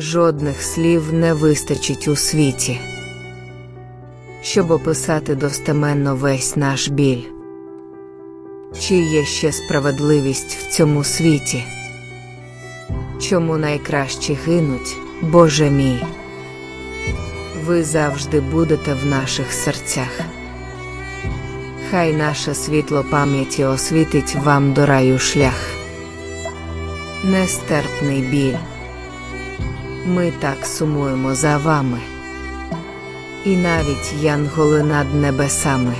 Жодних слів не вистачить у світі, щоб описати достеменно весь наш біль. Чи є ще справедливість в цьому світі? Чому найкращі гинуть, Боже мій? Ви завжди будете в наших серцях. Хай наше світло пам'яті освітить вам до раю шлях. Нестерпний біль. Ми так сумуємо за вами. І навіть янголи над небесами.